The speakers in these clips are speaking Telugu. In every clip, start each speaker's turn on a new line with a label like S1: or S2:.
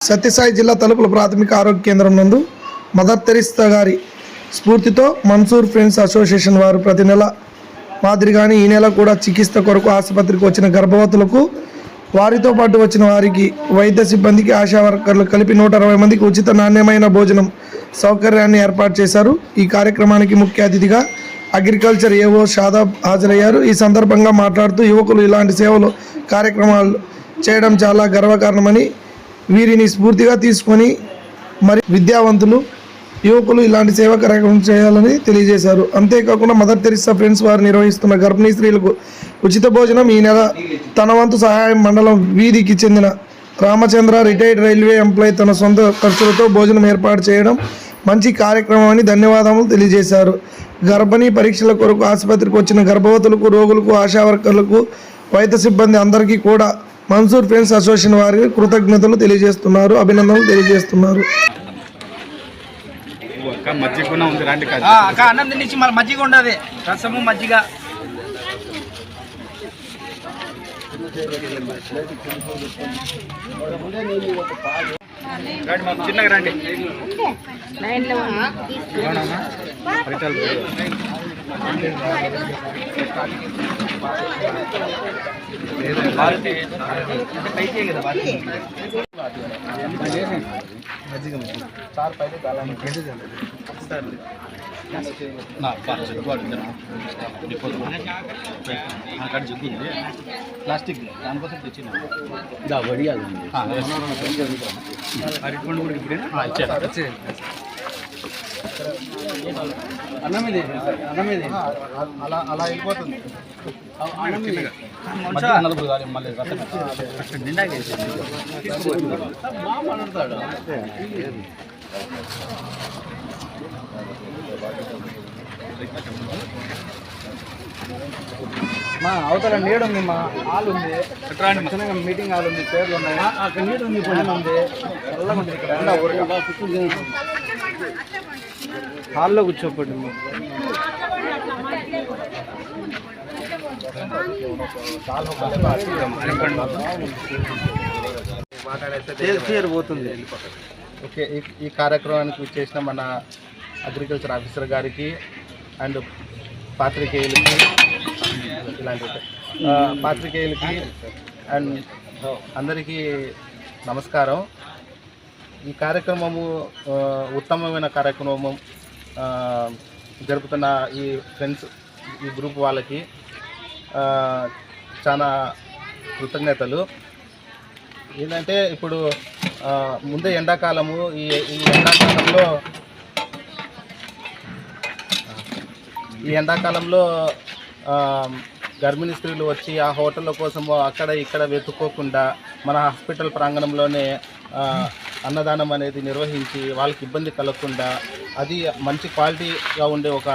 S1: సత్యసాయి జిల్లా తలుపుల ప్రాథమిక ఆరోగ్య కేంద్రం నందు మదర్ తెరిస్తా గారి స్ఫూర్తితో మన్సూర్ ఫ్రెండ్స్ అసోసియేషన్ వారు ప్రతి నెల మాదిరిగానే ఈ నెల కూడా చికిత్స కొరకు ఆసుపత్రికి వచ్చిన గర్భవతులకు వారితో పాటు వచ్చిన వారికి వైద్య సిబ్బందికి ఆశా వర్కర్లు కలిపి నూట అరవై మందికి ఉచిత నాణ్యమైన భోజనం సౌకర్యాన్ని ఏర్పాటు చేశారు. ఈ కార్యక్రమానికి ముఖ్య అతిథిగా అగ్రికల్చర్ ఏవో షాదాబ్ హాజరయ్యారు. ఈ సందర్భంగా మాట్లాడుతూ యువకులు ఇలాంటి సేవలు కార్యక్రమాలు చేయడం చాలా గర్వకారణమని వీరిని స్ఫూర్తిగా తీసుకొని మరి విద్యావంతులు యువకులు ఇలాంటి సేవా కార్యక్రమం చేయాలని తెలియజేశారు. అంతేకాకుండా మదర్ తెరిసా ఫ్రెండ్స్ వారు నిర్వహిస్తున్న గర్భిణీ స్త్రీలకు ఉచిత భోజనం ఈ నెల తన వంతు సహాయం మండలం వీధికి చెందిన రామచంద్ర రిటైర్డ్ రైల్వే ఎంప్లాయ్ తన సొంత ఖర్చులతో భోజనం ఏర్పాటు చేయడం మంచి కార్యక్రమం అని ధన్యవాదములు తెలియజేశారు. గర్భిణీ పరీక్షల కొరకు ఆసుపత్రికి వచ్చిన గర్భవతులకు రోగులకు ఆశా వర్కర్లకు వైద్య సిబ్బంది అందరికీ కూడా మన్సూర్ ఫ్రెండ్స్ అసోసియేషన్ వారికి కృతజ్ఞతలు తెలియజేస్తున్నారు అభినందనలు తెలియజేస్తున్నారు.
S2: మజ్జిగ
S3: ఉండదు. రసము మజ్జిగ.
S2: చిన్నగా రండి అవునమ్మా? ఫలితాలు నా పాలు జగ్గు అడుగుతాను అక్కడ జగ్గు ఉంది ప్లాస్టిక్ దానికోసం తెచ్చిన అరటిపండు కూడా ఇప్పుడే ఇచ్చారు
S3: అన్నమిది అన్నమిది
S2: అలా అలా వెళ్ళిపోతుంది
S3: చిన్నగా.
S2: మధ్య నలుగురు
S3: మా అవతల నీడు ఉంది మా హాల్ ఉంది. చిన్నగా మీటింగ్ హాల్ ఉంది పేర్లు ఉన్నాయి. అక్కడ నీడు ఉంది ఫ్యాన్ ఉంది. చల్లగా ఇక్కడ. ఎండ ఊరక. హాల్లో కూర్చోపండి పోతుంది.
S4: ఓకే ఈ ఈ కార్యక్రమానికి చేసిన మన అగ్రికల్చర్ ఆఫీసర్ గారికి అండ్ పాత్రికేయులకి ఇలాంటి పాత్రికేయులకి అండ్ అందరికీ నమస్కారం. ఈ కార్యక్రమము ఉత్తమమైన కార్యక్రమము జరుపుతున్న ఈ ఫ్రెండ్స్ ఈ గ్రూప్ వాళ్ళకి చాలా కృతజ్ఞతలు. ఏంటంటే ఇప్పుడు ముందే ఎండాకాలము ఈ ఈ ఎండాకాలంలో ఈ ఎండాకాలంలో గర్భిణీ స్త్రీలు వచ్చి ఆ హోటళ్ళ కోసము అక్కడ ఇక్కడ వెతుక్కోకుండా మన హాస్పిటల్ ప్రాంగణంలోనే అన్నదానం అనేది నిర్వహించి వాళ్ళకి ఇబ్బంది కలగకుండా అది మంచి క్వాలిటీగా ఉండే ఒక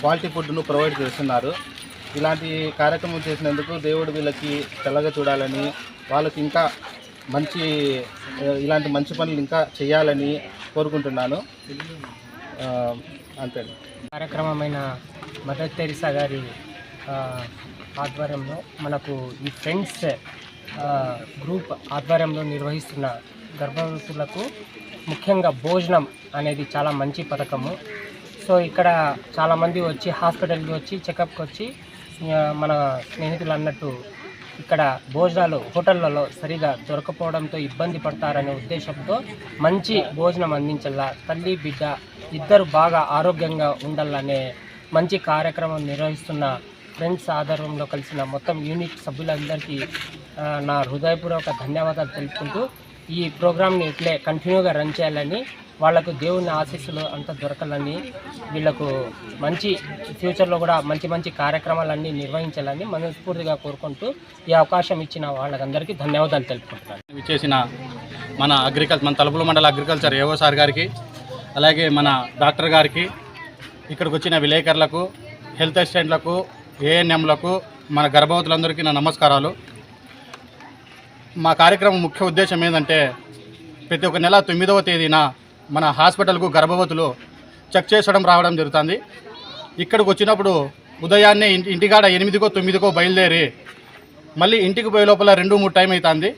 S4: క్వాలిటీ ఫుడ్ను ప్రొవైడ్ చేస్తున్నారు. ఇలాంటి కార్యక్రమం చేసినందుకు దేవుడు వీళ్ళకి తెల్లగా చూడాలని వాళ్ళకి ఇంకా మంచి ఇలాంటి మంచి పనులు ఇంకా చేయాలని కోరుకుంటున్నాను. అంతే
S5: కార్యక్రమమైన మదర్ తెరిసా గారి ఆధ్వర్యంలో మనకు ఈ ఫ్రెండ్స్ గ్రూప్ ఆధ్వర్యంలో నిర్వహిస్తున్న గర్భవతులకు ముఖ్యంగా భోజనం అనేది చాలా మంచి పథకము. సో ఇక్కడ చాలామంది వచ్చి హాస్పిటల్కి వచ్చి చెకప్కి వచ్చి మన స్నేహితులు అన్నట్టు ఇక్కడ భోజనాలు హోటళ్ళలో సరిగా దొరకపోవడంతో ఇబ్బంది పడతారనే ఉద్దేశంతో మంచి భోజనం అందించాల తల్లి బిడ్డ ఇద్దరు బాగా ఆరోగ్యంగా ఉండాలనే మంచి కార్యక్రమం నిర్వహిస్తున్న ఫ్రెండ్స్ ఆధారంలో కలిసిన మొత్తం యూనిట్ సభ్యులందరికీ నా హృదయపూర్వక ధన్యవాదాలు తెలుపుకుంటూ ఈ ప్రోగ్రామ్ని ఇట్లే కంటిన్యూగా రన్ చేయాలని వాళ్ళకు దేవుని ఆశీస్సులు అంతా దొరకాలని వీళ్ళకు మంచి ఫ్యూచర్లో కూడా మంచి మంచి కార్యక్రమాలన్నీ నిర్వహించాలని మనస్ఫూర్తిగా కోరుకుంటూ ఈ అవకాశం ఇచ్చిన వాళ్ళకందరికీ ధన్యవాదాలు తెలుపుకుంటున్నాను.
S2: ఇచ్చేసిన మన అగ్రికల్చర్ మన తలుపుల మండల అగ్రికల్చర్ ఏవో సార్ గారికి అలాగే మన డాక్టర్ గారికి ఇక్కడికి వచ్చిన విలేకరులకు హెల్త్ అసిస్టెంట్లకు ఏఎన్ఎంలకు మన గర్భవతులందరికీ నా నమస్కారాలు. మా కార్యక్రమం ముఖ్య ఉద్దేశం ఏంటంటే ప్రతి ఒక్క నెల తొమ్మిదవ తేదీన మన హాస్పిటల్కు గర్భవతులు చెక్ చేసడం రావడం జరుగుతుంది. ఇక్కడికి వచ్చినప్పుడు ఉదయాన్నే ఇంటి ఇంటికాడ ఎనిమిదికో తొమ్మిదికో బయలుదేరి మళ్ళీ ఇంటికి పోయే లోపల రెండు మూడు టైం అవుతుంది.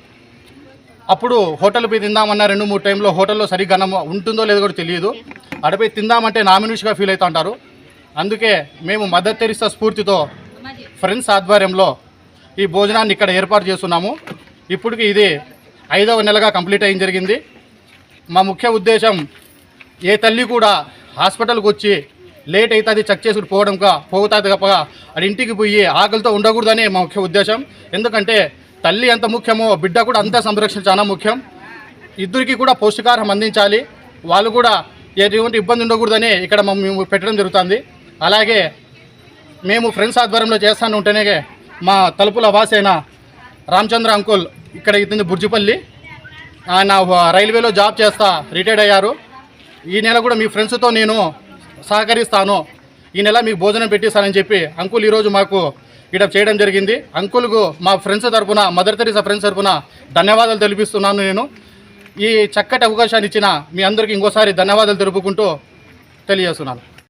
S2: అప్పుడు హోటల్ పోయి తిందామన్న రెండు మూడు టైంలో హోటల్లో సరిగ్గా ఉంటుందో లేదో కూడా తెలియదు. అడపోయి తిందామంటే నామినేషన్గా ఫీల్ అవుతూ ఉంటారు. అందుకే మేము మద్దతు తెరిస్తా స్ఫూర్తితో ఫ్రెండ్స్ ఆధ్వర్యంలో ఈ భోజనాన్ని ఇక్కడ ఏర్పాటు చేస్తున్నాము. ఇప్పటికి ఇది ఐదవ నెలగా కంప్లీట్ అయ్యి జరిగింది. మా ముఖ్య ఉద్దేశం ఏ తల్లి కూడా హాస్పిటల్కి వచ్చి లేట్ అవుతుంది చెక్ చేసుకుని పోవడం పోగుతుంది తప్ప అది ఇంటికి పోయి ఆకలితో ఉండకూడదని మా ముఖ్య ఉద్దేశం. ఎందుకంటే తల్లి ఎంత ముఖ్యమో బిడ్డ కూడా అంత సంరక్షణ చాలా ముఖ్యం. ఇద్దరికి కూడా పౌష్టికాహారం అందించాలి. వాళ్ళు కూడా ఎటువంటి ఇబ్బంది ఉండకూడదని ఇక్కడ మేము పెట్టడం జరుగుతుంది. అలాగే మేము ఫ్రెండ్స్ ఆధ్వర్యంలో చేస్తాను ఉంటేనే మా తలుపుల వాసైన రామచంద్ర అంకుల్ ఇక్కడ ఇతని బుర్జిపల్లి. ఆయన రైల్వేలో జాబ్ చేస్తా రిటైర్డ్ అయ్యారు. ఈ నెల కూడా మీ ఫ్రెండ్స్తో నేను సహకరిస్తాను. ఈ నెల మీకు భోజనం పెట్టిస్తానని చెప్పి అంకుల్ ఈరోజు మాకు ఇక్కడ చేయడం జరిగింది. అంకుల్కు మా ఫ్రెండ్స్ తరఫున మదర్ తెరీసా ఫ్రెండ్స్ తరపున ధన్యవాదాలు తెలిపిస్తున్నాను నేను. ఈ చక్కటి అవకాశాన్ని ఇచ్చిన మీ అందరికీ ఇంకోసారి ధన్యవాదాలు తెలుపుకుంటూ తెలియజేస్తున్నాను.